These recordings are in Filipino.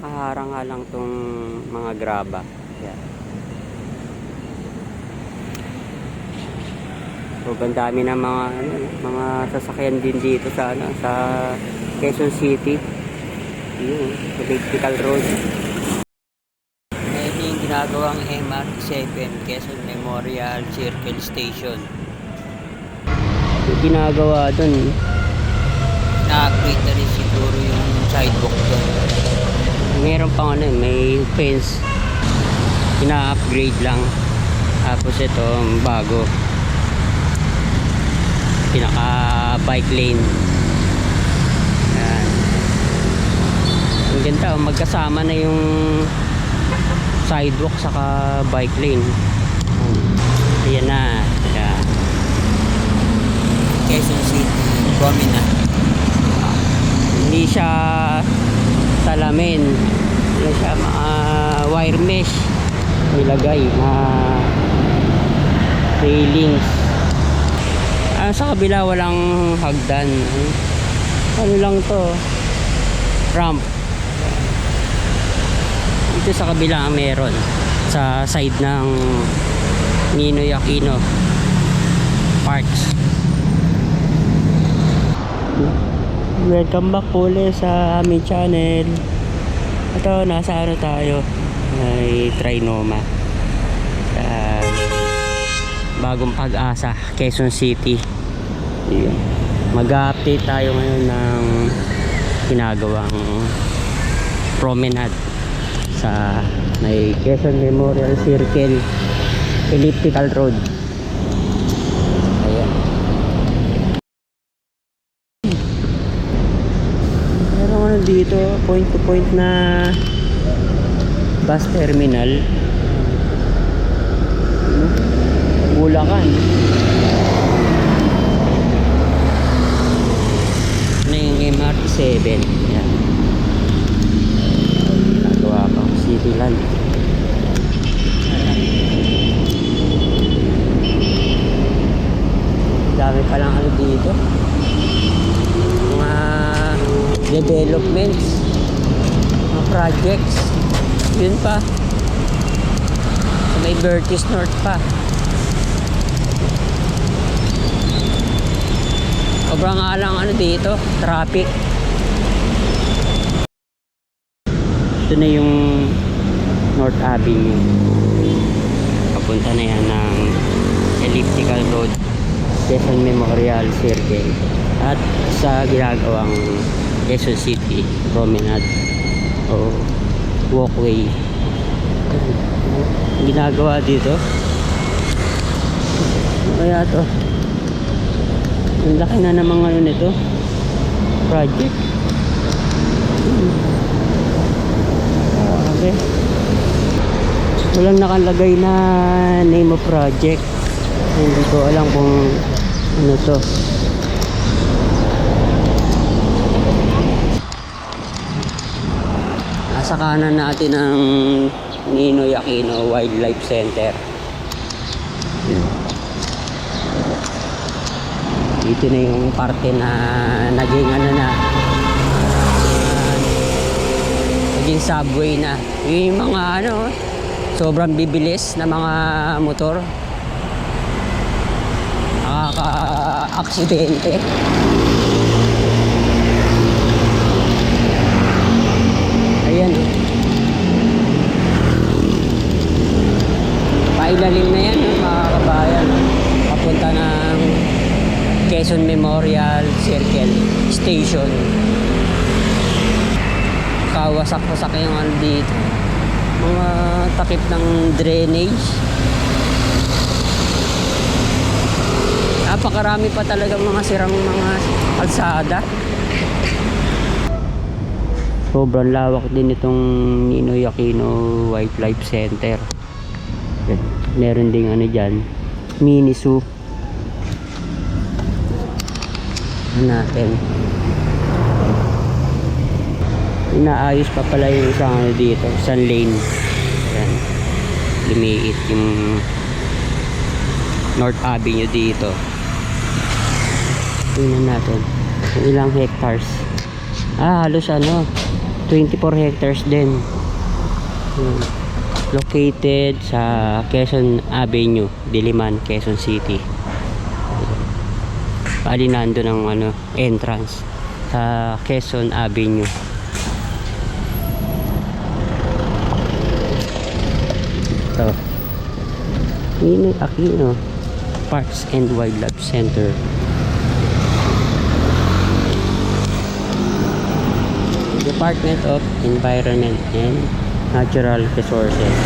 nakaharang nga lang tong mga graba. Yan. So, ang dami ng mga ano, mga sasakyan din dito sa ano, sa Quezon City. Yun, sa Electrical Road. Ngayon yung ginagawang MRT7 Quezon Memorial Circle Station. Yung ginagawa dun, na-upgrade na rin siguro yung. Meron pang ano, may fence. Ina-upgrade lang. Tapos ito, bago. Pinaka bike lane. Yan. Ang ganda, oh, magkasama na yung sidewalk saka bike lane. Ayan na. Ayan. Quezon City, Promenade. Hindi siya salamin. Ano siya, mga wire mesh nilagay na railings. Ah, sa kabila walang hagdan. Ano lang to? Ramp. Dito sa kabila ang meron. Sa side ng Ninoy Aquino Parks. Welcome back po ulit sa aming channel. Ito, nasa ano tayo? May Trinoma. Sa bagong pag-asa, Quezon City. Yun. Mag-update tayo ngayon ng ginagawang promenade sa may Quezon Memorial Circle Elliptical Road. Ayan. Meron ano dito, point to point na bus terminal. Bulacan. Ano yung MRT 7? Yan. Nagawa pang City Land. Dami palang ano dito mga developments mga projects. Yun pa. Sa may Bertis North pa. Sobrang alang ano dito traffic. Ito na yung North Avenue. Papunta na yan ng elliptical road Quezon Memorial Circle. At sa ginagawang Quezon City Promenade o walkway. Ginagawa dito. Kaya to. Ang laki na naman ngayon nito. Project. Okay walang nakalagay na name of project. Hindi ko alam kung ano to nasa kanan natin ang Ninoy Aquino Wildlife Center. Dito na yung parte na naging ano na naging subway na. Yun yung mga ano sobrang bibilis na mga motor. Nakaka-aksidente ayan oh. Pailalim na yan oh, mga kabayan. Papunta ng Quezon Memorial Circle Station. Kawasak-wasak yung ano dito. Mga takip ng drainage. Napakarami pa talagang mga sirang mga kalsada. Sobrang lawak din itong Ninoy Aquino Wildlife Center meron ding ano dyan mini zoo ano natin? Inaayos pa pala yung isang ano dito isang lane. Yan lumiit yung North Avenue dito. Tingnan natin ilang hectares. Ah halos ano 24 hectares din. Yun. Located sa Quezon Avenue, Diliman, Quezon City. Bali nando ng ano, entrance sa Quezon Avenue. Ito. Ninoy Aquino Parks and Wildlife Center. Department of Environment and Natural Resources.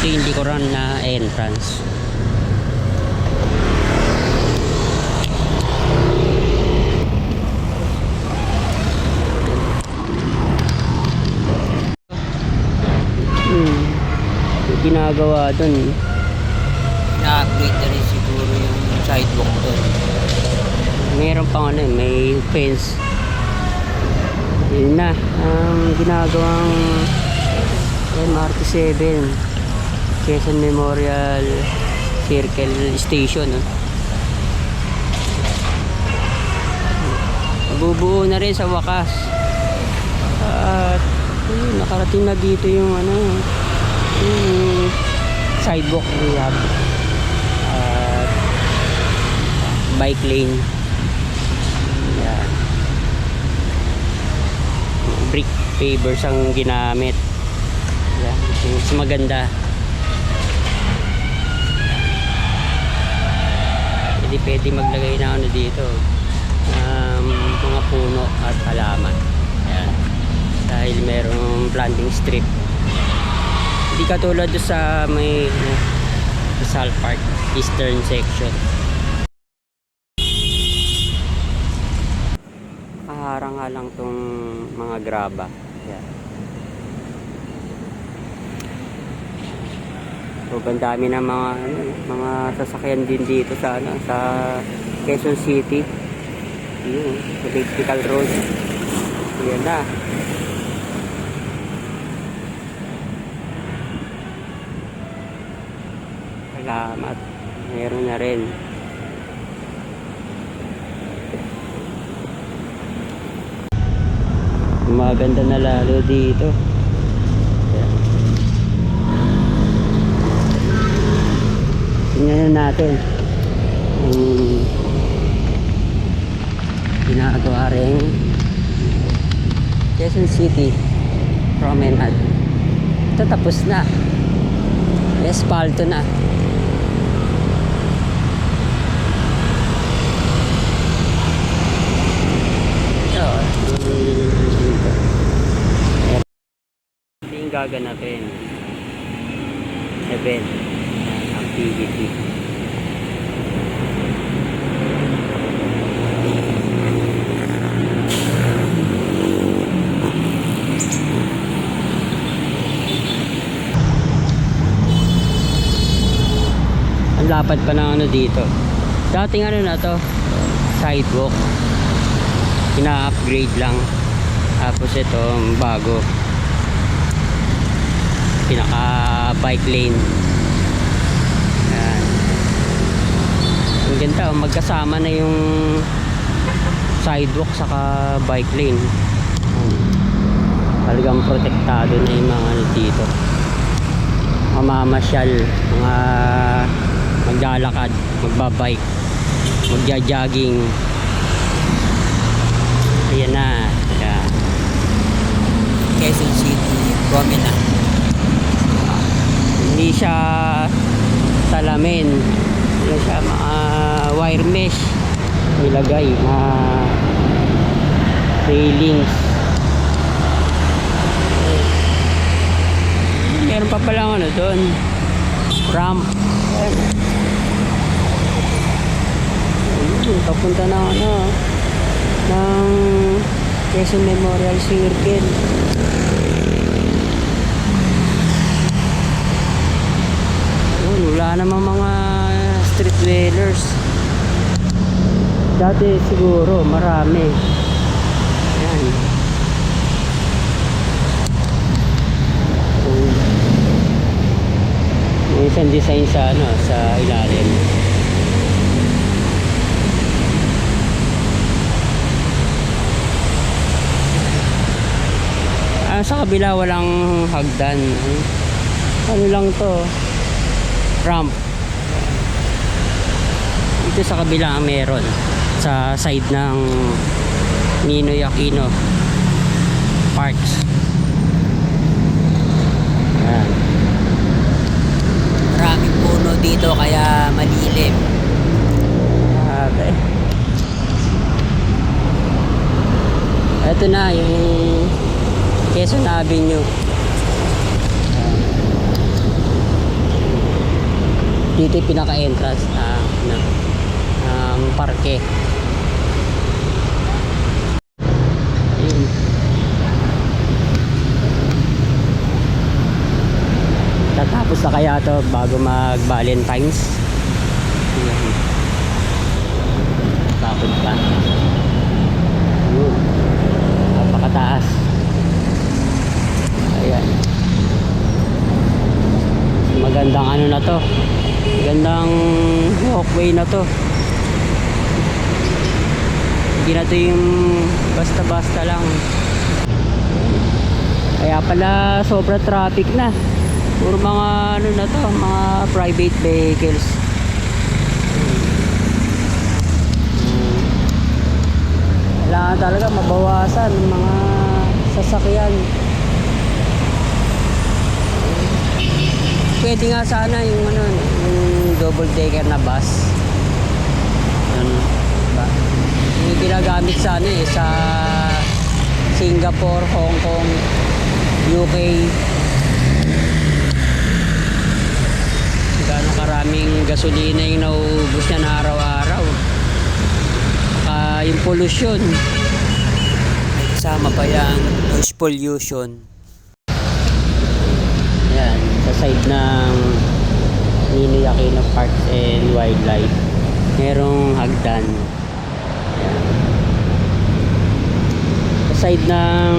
Ito yung likuran na entrance. Hmm. Ginagawa dun. na-upgrade na rin siguro yung sidewalk doon. Meron pang ano, eh, may fence. Yun na, ang ginagawang MRT7 Quezon Memorial Circle Station. No? Bubuo na rin sa wakas. At ayun, nakarating na dito yung ano, yung sidewalk rehab. At bike lane. Yan. Brick pavers ang ginamit. Yan. Mas maganda. Pwede pwede maglagay na ano dito. Um, mga puno at halaman. Yan. Dahil merong planting strip. Hindi katulad sa may ano, Rizal Park Eastern section. Nga lang tong mga graba. Yan. So, ang dami ng mga ano, mga sasakyan din dito sa ano, sa Quezon City. Yun, sa Vertical Road. Yan na. Salamat. Meron na rin. Maganda na lalo dito. Tingnan natin. Yung ginagawa rin Quezon City Promenade. Ito tapos na. Espalto na. Ito, yung Ito yung gaganapin. Event. Activity. Ang lapad pa ng ano dito. Dating ano na to, sidewalk. Ina-upgrade lang. Tapos ito, bago. Pinaka bike lane. Yan. Ang ganda, oh, magkasama na yung sidewalk saka bike lane. Talagang protektado na yung mga ano dito. Mamamasyal, mga maglalakad, magbabike, magja-jogging. Ayan na. Ayan. Quezon City, Promenade. Hindi siya salamin. Ano siya, mga wire mesh nilagay na railings. Meron pa pala ano doon. Ramp. Ayun, papunta na ano ng Quezon Memorial Circle. wala namang mga street dwellers. Dati siguro marami. Ayan. May isang design sa ano sa ilalim. Ah, sa kabila walang hagdan. Ano lang to? Ramp. Dito sa kabila ang meron. Sa side ng Ninoy Aquino Parks. Ayan. Maraming puno dito kaya malilim. Grabe. Ito na yung Quezon Avenue. Dito yung pinaka-entrance na na ng parke. Ayun. Tatapos na kaya to bago mag Valentine's. Ayan. Takot pa. Ayun. Napakataas. Ayan. Magandang ano na to. Magandang walkway na to. Hindi na to yung basta-basta lang. Kaya pala sobra traffic na. Puro mga ano na to, mga private vehicles. Kailangan talaga mabawasan ng mga sasakyan. Pwede nga sana yung ano, double decker na bus. Ano, ba? Yung ginagamit sa ano eh, sa Singapore, Hong Kong, UK. Gano'ng karaming gasolina yung nauubos niya na araw-araw. Saka yung pollution. Kasama pa yan, noise pollution. Ayan, sa side ng Ninoy Aquino Parks and Wildlife. Merong hagdan. Ayan. Sa side ng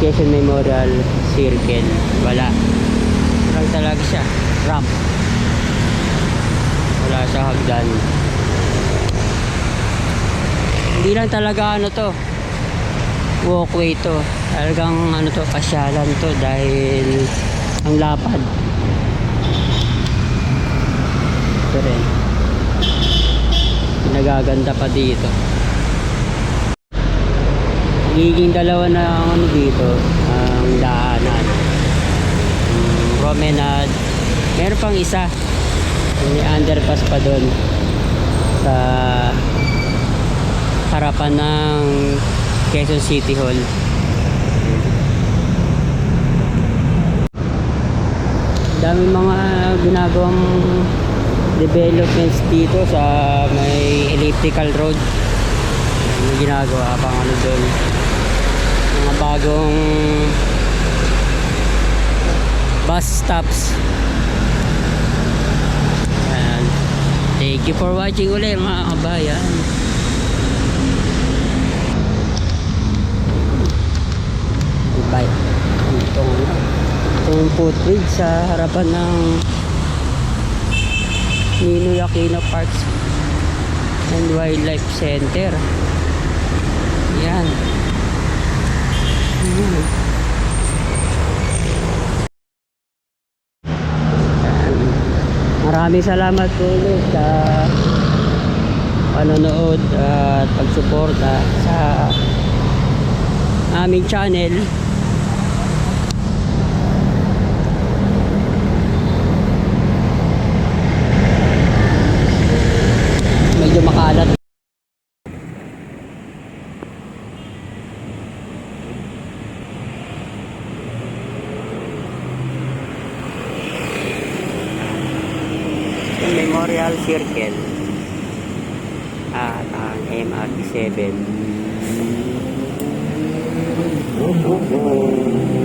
Quezon Memorial Circle, wala. Lang talaga siya. Ramp. Wala siya hagdan. Hindi lang talaga ano to. Walkway to. Talagang ano to, pasyalan to dahil ang lapad. Ito rin. Nagaganda pa dito. Giging dalawa na ano dito, ang daanan. Um, promenade. Meron pang isa. May underpass pa doon sa harapan ng Quezon City Hall. Dami mga ginagawang developments dito sa may elliptical road. May ginagawa pang ano doon. Mga bagong bus stops. Ayan. Thank you for watching ulit mga kabayan. Bye. Itong, itong footbridge sa harapan ng Ninoy Aquino Parks and Wildlife Center. Yan. Maraming salamat po ulit sa panonood at pagsuporta sa aming channel. Medyo makalat. Memorial Circle at ang MRT 7